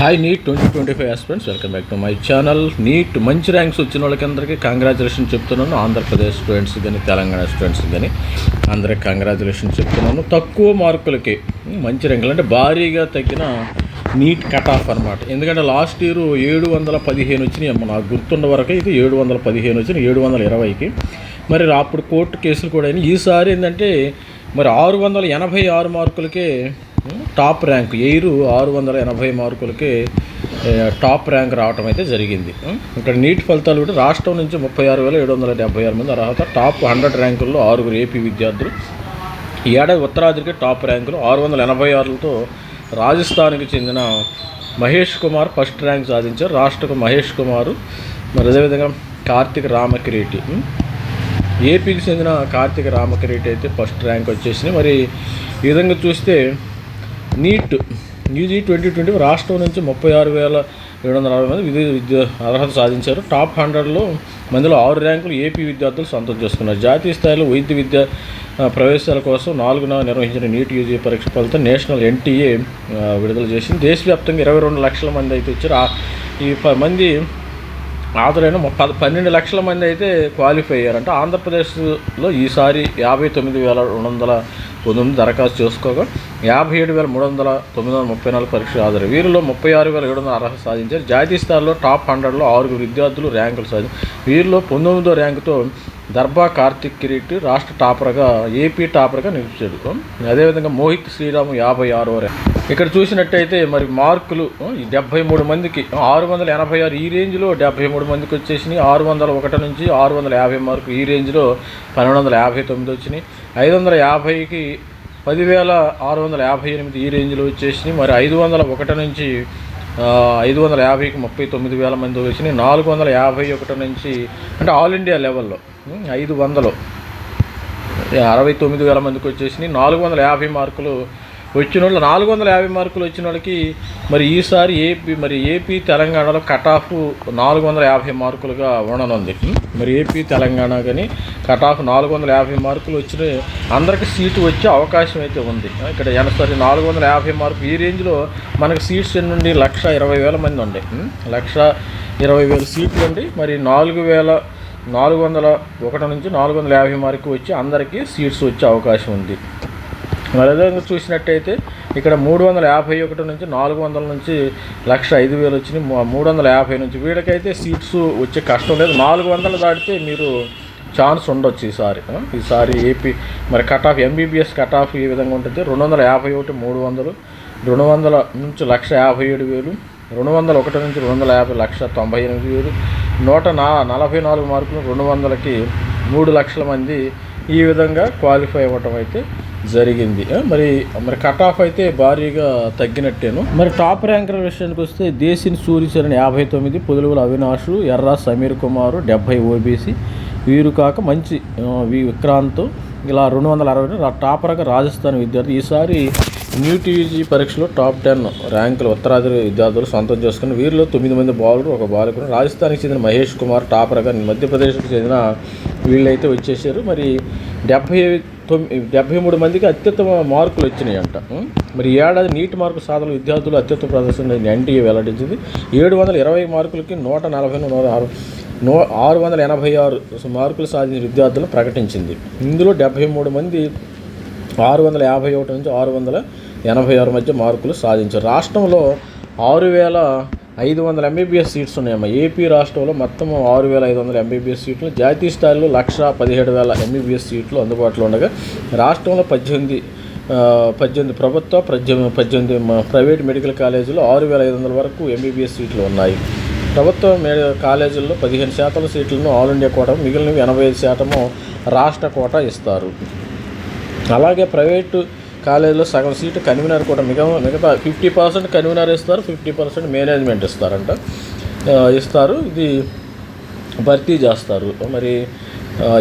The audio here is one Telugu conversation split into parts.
Hi NEET twenty twenty five aspirants welcome back to my channel NEET మంచి ర్యాంక్స్ వచ్చిన వాళ్ళకందరికీ కంగ్రాచులేషన్ చెప్తున్నాను. ఆంధ్రప్రదేశ్ స్టూడెంట్స్ కానీ తెలంగాణ స్టూడెంట్స్ కానీ అందరికి కంగ్రాచులేషన్ చెప్తున్నాను. తక్కువ మార్కులకి మంచి ర్యాంకులు అంటే భారీగా తగ్గిన నీట్ కట్ ఆఫ్ అనమాట ఎందుకంటే లాస్ట్ ఇయర్ ఏడు వందల పదిహేను వచ్చినాయి నాకు గుర్తున్న వరకు ఇది ఏడు వందల పదిహేను వచ్చినాయి ఏడు వందల ఇరవైకి. మరి అప్పుడు కోర్టు కేసులు కూడా అయినాయి. ఈసారి ఏంటంటే మరి ఆరు వందల ఎనభై ఆరు మార్కులకే టాప్ ర్యాంక్ ఎయిరు ఆరు వందల ఎనభై మార్కులకి టాప్ ర్యాంక్ రావటం అయితే జరిగింది ఇక్కడ నీట్ ఫలితాలు కూడా రాష్ట్రం నుంచి ముప్పై ఆరు వేల ఏడు వందల డెబ్బై ఆరు మంది అర్హత. టాప్ హండ్రెడ్ ర్యాంకుల్లో ఆరుగురు ఏపీ విద్యార్థులు. ఈ ఏడాది ఉత్తరాదికి టాప్ ర్యాంకులు ఆరు వందల ఎనభై ఆరులతో రాజస్థాన్కి చెందిన మహేష్ కుమార్ ఫస్ట్ ర్యాంక్ సాధించారు. రాష్ట్రకు మహేష్ కుమారు మరి అదేవిధంగా కార్తిక్ రామకిరీటి ఏపీకి చెందిన కార్తిక రామకిరీటి అయితే ఫస్ట్ ర్యాంక్ వచ్చేసింది. మరి ఈ విధంగా చూస్తే నీట్. యూజీ ట్వంటీ ట్వంటీ రాష్ట్రం నుంచి ముప్పై ఆరు వేల ఏడు వందల అరవై మంది విద్య విద్య అర్హత సాధించారు. టాప్ హండ్రెడ్లో మందిలో ఆరు ర్యాంకులు ఏపీ విద్యార్థులు సొంతం చేసుకున్నారు. జాతీయ స్థాయిలో వైద్య విద్య ప్రవేశాల కోసం నాలుగున నిర్వహించిన నీట్ యూజీ పరీక్ష ఫలితం నేషనల్ ఎన్టీఏ విడుదల చేసింది. దేశవ్యాప్తంగా ఇరవై రెండు లక్షల మంది అయితే ఇచ్చారు. ఈ మంది ఆదరైన పద పన్నెండు లక్షల మంది అయితే క్వాలిఫై అయ్యారంట. ఆంధ్రప్రదేశ్లో ఈసారి యాభై తొమ్మిది వేల రెండు వందల పంతొమ్మిది దరఖాస్తు చేసుకోగా యాభై ఏడు వేల మూడు వందల తొమ్మిది వందల ముప్పై నాలుగు పరీక్షలు హాజరు వీరిలో ముప్పై ఆరు వేల ఏడు వందల అర్హత సాధించారు. జాతీయ స్థాయిలో టాప్ హండ్రెడ్లో ఆరుగురు విద్యార్థులు ర్యాంకులు సాధించారు. వీరిలో పంతొమ్మిదో ర్యాంకుతో దర్భా కార్తిక్ కిరీట్ రాష్ట్ర టాపర్గా ఏపీ టాపర్గా నిలిచాడు. అదేవిధంగా మోహిత్ శ్రీరాము యాభై ఆరో ర్యాంక్. ఇక్కడ చూసినట్టయితే మరి మార్కులు డెబ్భై డెబ్బై మూడు మందికి ఆరు వందల ఎనభై ఆరు ఈ రేంజ్లో డెబ్బై మూడు మందికి వచ్చేసినాయి. ఆరు వందల ఒకటి నుంచి ఆరు వందల యాభై మార్కులు ఈ రేంజ్లో పన్నెండు వందల యాభై తొమ్మిది వచ్చినాయి. ఐదు వందల యాభైకి పదివేల ఆరు వందల యాభై ఎనిమిది ఈ రేంజ్లో వచ్చేసినాయి. మరి ఐదు వందల ఒకటి నుంచి ఐదు వందల యాభైకి ముప్పై తొమ్మిది వేల మంది వచ్చినాయి. నాలుగు వందల యాభై ఒకటి నుంచి అంటే ఆల్ ఇండియా లెవెల్లో ఐదు వందలు అరవై తొమ్మిది వేల మందికి వచ్చేసినాయి. నాలుగు వందల యాభై మార్కులు వచ్చిన వాళ్ళు నాలుగు వందల యాభై మార్కులు వచ్చిన వాళ్ళకి మరి ఈసారి ఏపీ మరి ఏపీ తెలంగాణలో కట్ ఆఫ్ నాలుగు వందల యాభై మార్కులుగా ఉండనుంది. మరి ఏపీ తెలంగాణ కానీ కట్ ఆఫ్ నాలుగు వందల యాభై మార్కులు వచ్చిన అందరికి సీటు వచ్చే అవకాశం అయితే ఉంది. ఇక్కడ ఎనసరి నాలుగు వందల యాభై మార్కులు ఈ రేంజ్లో మనకి సీట్స్ నుండి లక్ష ఇరవై వేల మంది ఉండే. లక్ష ఇరవై వేల సీట్లు ఉండి మరి నాలుగు వేల నాలుగు వందల ఒకటి నుంచి నాలుగు వందల యాభై మార్కు వచ్చి అందరికీ సీట్స్ వచ్చే అవకాశం ఉంది. అదేవిధంగా చూసినట్టయితే ఇక్కడ మూడు వందల యాభై ఒకటి నుంచి నాలుగు వందల నుంచి లక్ష ఐదు వేలు వచ్చినాయి. మూడు వందల యాభై నుంచి వీళ్ళకైతే సీట్స్ వచ్చే కష్టం లేదు. నాలుగు వందలు దాటితే మీరు ఛాన్స్ ఉండొచ్చు ఈసారి. ఈసారి ఏపీ మరి cut off MBBS cut off ఈ విధంగా ఉంటుంది? రెండు వందల యాభై ఒకటి మూడు వందలు రెండు వందల నుంచి లక్ష యాభై ఏడు వేలు రెండు వందల ఒకటి నుంచి రెండు వందల యాభై లక్ష తొంభై ఎనిమిది వేలు నూట నా నలభై నాలుగు మార్కులు రెండు వందలకి మూడు లక్షల మంది ఈ విధంగా క్వాలిఫై అవ్వటం అయితే జరిగింది. మరి మరి కట్ ఆఫ్ అయితే భారీగా తగ్గినట్టేను. మరి టాప్ ర్యాంకర్ విషయానికి వస్తే సూర్య సూర్యచరణ్ యాభై తొమ్మిది పొదులుగుల అవినాష్ ఎర్ర సమీర్ కుమార్ డెబ్బై ఓబీసీ. వీరు కాక మంచి విక్రాంత్. ఇలా రెండు వందల అరవై టాపర్గా రాజస్థాన్ విద్యార్థి. ఈసారి న్యూ టీజీ పరీక్షలో టాప్ టెన్ ర్యాంకులు ఉత్తరాది విద్యార్థులు సొంతం చేసుకుని వీరిలో తొమ్మిది మంది బౌలర్ ఒక బాలకుడు రాజస్థాన్కి చెందిన మహేష్ కుమార్ టాపర్గా మధ్యప్రదేశ్కి చెందిన వీళ్ళైతే వచ్చేసారు. మరి డెబ్బై తొమ్మిది డెబ్బై మూడు మందికి అత్యుత్తమ మార్కులు వచ్చినాయంట. మరి ఏడాది నీటి మార్కు సాధన విద్యార్థులు అత్యుత్తమ ప్రదర్శన ఎన్టీఏ వెల్లడించింది. ఏడు వందల ఇరవై మార్కులకి నూట నలభై నూట ఆరు నూ ఆరు వందల ఎనభై ఆరు మార్కులు సాధించిన విద్యార్థులను ప్రకటించింది. ఇందులో డెబ్బై మూడు మంది ఆరు వందల యాభై ఒకటి నుంచి ఆరు వందల ఎనభై ఆరు మధ్య మార్కులు సాధించారు. రాష్ట్రంలో ఆరు వేల ఐదు వందల ఎంబీబీఎస్ సీట్స్ ఉన్నాయమ్మా. ఏపీ రాష్ట్రంలో మొత్తం ఆరు వేల ఐదు వందల ఎంబీబీఎస్ సీట్లు జాతీయ స్థాయిలో లక్ష పదిహేడు వేల ఎంబీబీఎస్ సీట్లు అందుబాటులో ఉండగా రాష్ట్రంలో పద్దెనిమిది పద్దెనిమిది ప్రభుత్వ పద్దెనిమిది పద్దెనిమిది ప్రైవేట్ మెడికల్ కాలేజీలో ఆరు వేల ఐదు వందల వరకు ఎంబీబీఎస్ సీట్లు ఉన్నాయి. ప్రభుత్వ కాలేజీల్లో పదిహేను శాతం సీట్లను ఆల్ ఇండియా కోట మిగిలినవి ఎనభై ఐదు శాతము రాష్ట్ర కోట ఇస్తారు. అలాగే ప్రైవేటు కాలేజీలో సగం సీటు కన్వీనర్ కూడా మిగతా మిగతా ఫిఫ్టీ పర్సెంట్ కన్వీనర్ ఇస్తారు ఫిఫ్టీ పర్సెంట్ మేనేజ్మెంట్ ఇస్తారంట. ఇస్తారు. ఇది భర్తీ చేస్తారు. మరి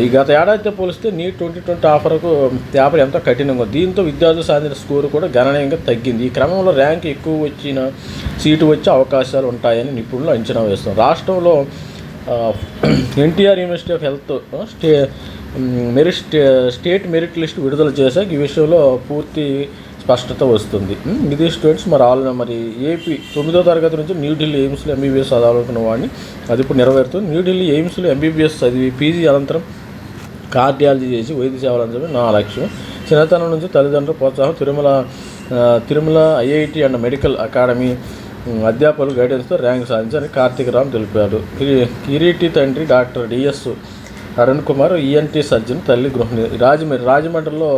ఈ గత ఏడాదితో పోలిస్తే నీట్ ట్వంటీ ట్వంటీ ఆఫర్కు పేపర్ ఎంతో కఠినంగా దీంతో విద్యార్థులు సాధించిన స్కోరు కూడా గణనీయంగా తగ్గింది. ఈ క్రమంలో ర్యాంక్ ఎక్కువ వచ్చిన సీటు వచ్చే అవకాశాలు ఉంటాయని నిపుణులు అంచనా వేస్తున్నారు. రాష్ట్రంలో NTR university of health stay merit stay- state merit list విడుదల చేశాక ఈ విషయంలో పూర్తి స్పష్టత వస్తుంది. ఇది స్టూడెంట్స్ మరి ఆల్ మరి ఏపీ తొమ్మిదో తరగతి నుంచి న్యూఢిల్లీ ఎయిమ్స్లో ఎంబీబీఎస్ చదవాలనుకున్న వాడిని అది ఇప్పుడు నెరవేరుతుంది. న్యూఢిల్లీ ఎయిమ్స్లో ఎంబీబీఎస్ చదివి పీజీ అనంతరం కార్డియాలజీ చేసి వైద్య సేవలు అందించడం నా లక్ష్యం. చిన్నతనం నుంచి తల్లిదండ్రుల ప్రోత్సాహం Tirumala Tirumala IIT and medical academy అధ్యాపకులు గైడెన్స్తో ర్యాంక్ సాధించారని కార్తీక్ రామ్ తెలిపారు. కిరీటి తండ్రి doctor DS Arun Kumar ENT surgeon తల్లి గృహిణి రాజమండ్రి రాజమండ్రిలో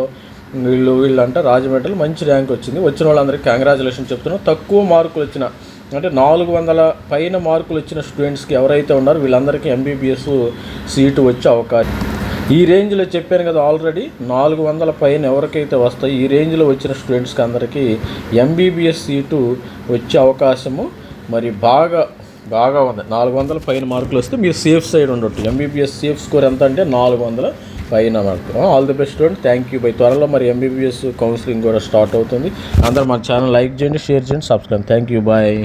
వీళ్ళు వీళ్ళంట రాజమండ్రిలో మంచి ర్యాంక్ వచ్చింది. వచ్చిన వాళ్ళందరికీ కంగ్రాచులేషన్ చెప్తున్నాం తక్కువ మార్కులు వచ్చిన అంటే నాలుగు వందల పైన మార్కులు వచ్చిన స్టూడెంట్స్కి ఎవరైతే ఉన్నారో వీళ్ళందరికీ ఎంబీబీఎస్ సీటు వచ్చే అవకాశం. ఈ రేంజ్లో చెప్పాను కదా ఆల్రెడీ నాలుగు వందల పైన ఎవరికైతే వస్తాయి ఈ రేంజ్లో వచ్చిన స్టూడెంట్స్కి అందరికీ ఎంబీబీఎస్ సీటు వచ్చే అవకాశము. మరి బాగా బాగా ఉంది. నాలుగు వందల పైన మార్కులు వస్తే మీరు సేఫ్ సైడ్ ఉండొచ్చు. ఎంబీబీఎస్ సేఫ్ స్కోర్ ఎంత అంటే నాలుగు వందల పైన మార్కులు. All the best student thank you bye త్వరలో మరి ఎంబీబీఎస్ కౌన్సిలింగ్ కూడా స్టార్ట్ అవుతుంది. అందరూ మన ఛానల్ లైక్ చేయండి షేర్ చేయండి సబ్స్క్రైబ్ థ్యాంక్ యూ బాయ్